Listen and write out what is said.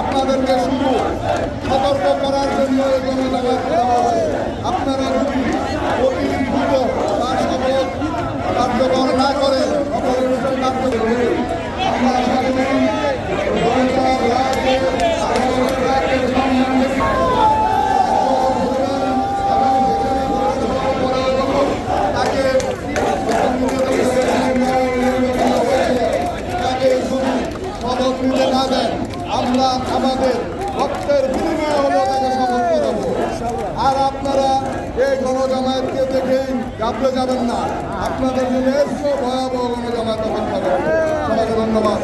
আপনাদেরকে শুধু সতর্ক করার জন্য এই জনজাগাত দেওয়া হয় আপনারা যদি অতিরিক্ত তার সকল কার্যকর না করে পথ না দেন আমরা আমাদের রক্তের বিনিময়ে হলেও তাকে সমর্থ দেব আর আপনারা এই গণজামায়াতকে দেখেই গাবলে যাবেন না। আপনাদের নিজস্ব ভয়াবহ গণজামায়াত অপেক্ষা করবে সবাইকে ধন্যবাদ।